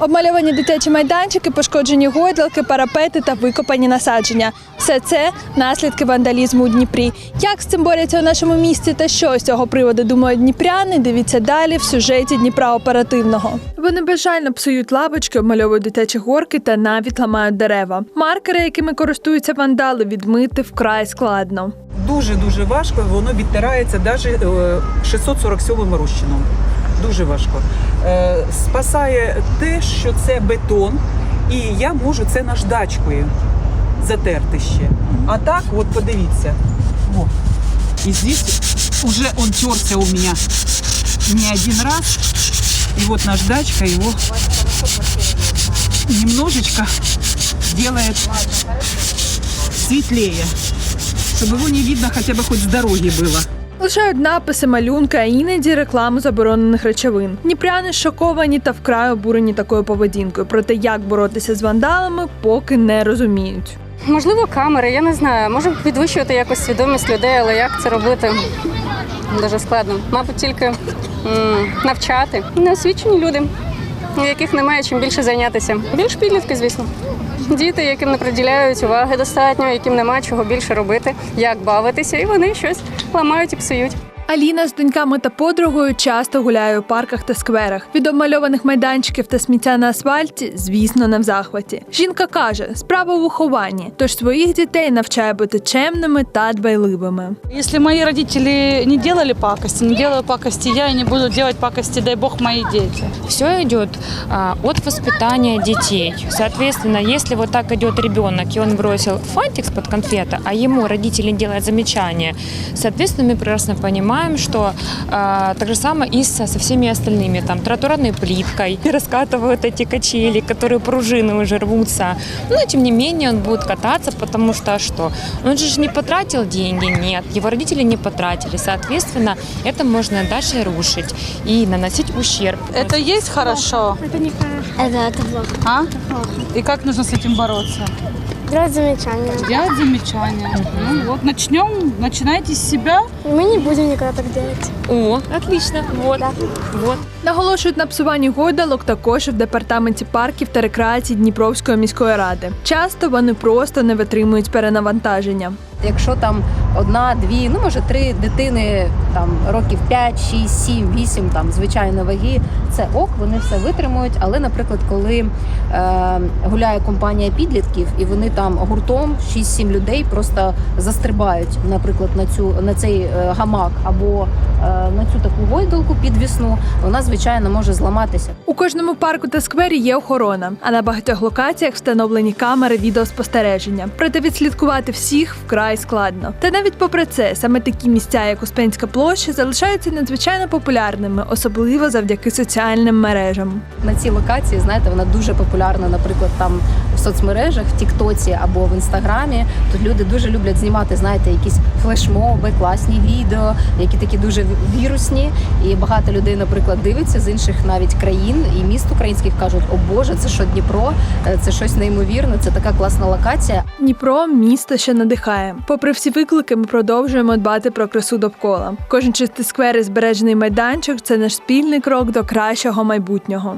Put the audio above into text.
Обмальовані дитячі майданчики, пошкоджені гойдалки, парапети та викопані насадження. Все це наслідки вандалізму у Дніпрі. Як з цим борються у нашому місті та що з цього приводу думають дніпряни? Дивіться далі в сюжеті Дніпра оперативного. Вони безжально псують лавочки, обмальовують дитячі горки та навіть ламають дерева. Маркери, якими користуються вандали, відмити вкрай складно. Дуже дуже важко. Воно відтирається навіть 647 розчином Дуже важко. Е, Спасає те, що це бетон, і я можу це наждачкою затерти ще. А так, от подивіться. О. І здесь уже он терся у меня не один раз. И вот наждачка его немножечко делает светлее, чтобы его не видно хотя бы хоть с дороги было. Лишають написи, малюнки, а іноді рекламу заборонених речовин. Дніпряни шоковані та вкрай обурені такою поведінкою. Проте як боротися з вандалами, поки не розуміють. Можливо, камери, я не знаю. Може підвищувати якось свідомість людей, але як це робити? Дуже складно. Мабуть, тільки м, навчати. Неосвічені люди, у яких немає чим більше зайнятися. Більш підлітки, звісно. Діти, яким не приділяють уваги достатньо, яким нема чого більше робити, як бавитися, і вони щось ламають і псують. Аліна з доньками та подругою часто гуляє у парках та скверах. Від обмальованих майданчиків та сміття на асфальті, звісно, не в захваті. Жінка каже, справа у вихованні, тож своїх дітей навчає бути чемними та дбайливими. Если мои родители не делали пакости, не делаю пакости я и не буду делать пакости, дай бог, мои дети. Все идет а, от воспитания детей. Соответственно, если вот так идет ребенок, и он бросил фантик под конфета, а ему родители делают замечание, соответственно, мы прекрасно понимаем, что а, так же самое и со, со всеми остальными, там, тротуарной плиткой, и раскатывают эти качели, которые пружины уже рвутся. Но, тем не менее, он будет кататься, потому что что? Он же не потратил деньги, нет, его родители не потратили, соответственно, это можно дальше рушить и наносить ущерб. Это есть хорошо? Это, это плохо. А? И как нужно с этим бороться? Делать замечания. Делать замечания. Ну вот, начнем, начинайте с себя. Мы не будем никогда так делать. О, отлично, вот, вот. Наголошують на псуванні гойдалок також в департаменті парків та рекреації Дніпровської міської ради. Часто вони просто не витримують перенавантаження. Якщо там одна, дві, ну може три дитини там років 5, 6, 7, 8, там звичайно ваги, це ок, вони все витримують. Але, наприклад, коли е, гуляє компанія підлітків і вони там гуртом 6-7 людей просто застрибають, наприклад, на цю на цей е, гамак або е, на цю таку гойдалку підвісну, вона звичайно може зламатися. У кожному парку та сквері є охорона, а на багатьох локаціях встановлені камери відеоспостереження. Проте відслідкувати всіх вкрай складно. Та навіть попри це, саме такі місця, як Успенська площа, залишаються надзвичайно популярними, особливо завдяки соціальним мережам. на цій локації, знаєте, вона дуже популярна, наприклад, там соцмережах, в Тіктоці або в інстаграмі. Тут люди дуже люблять знімати, знаєте, якісь флешмоби, класні відео, які такі дуже вірусні. І багато людей, наприклад, дивиться з інших навіть країн і міст українських кажуть: О Боже, це що Дніпро? Е, Це щось неймовірне, це така класна локація. Дніпро місто, що надихає. Попри всі виклики, ми продовжуємо дбати про красу довкола. Кожен чистий сквер і збережений майданчик це наш спільний крок до кращого майбутнього.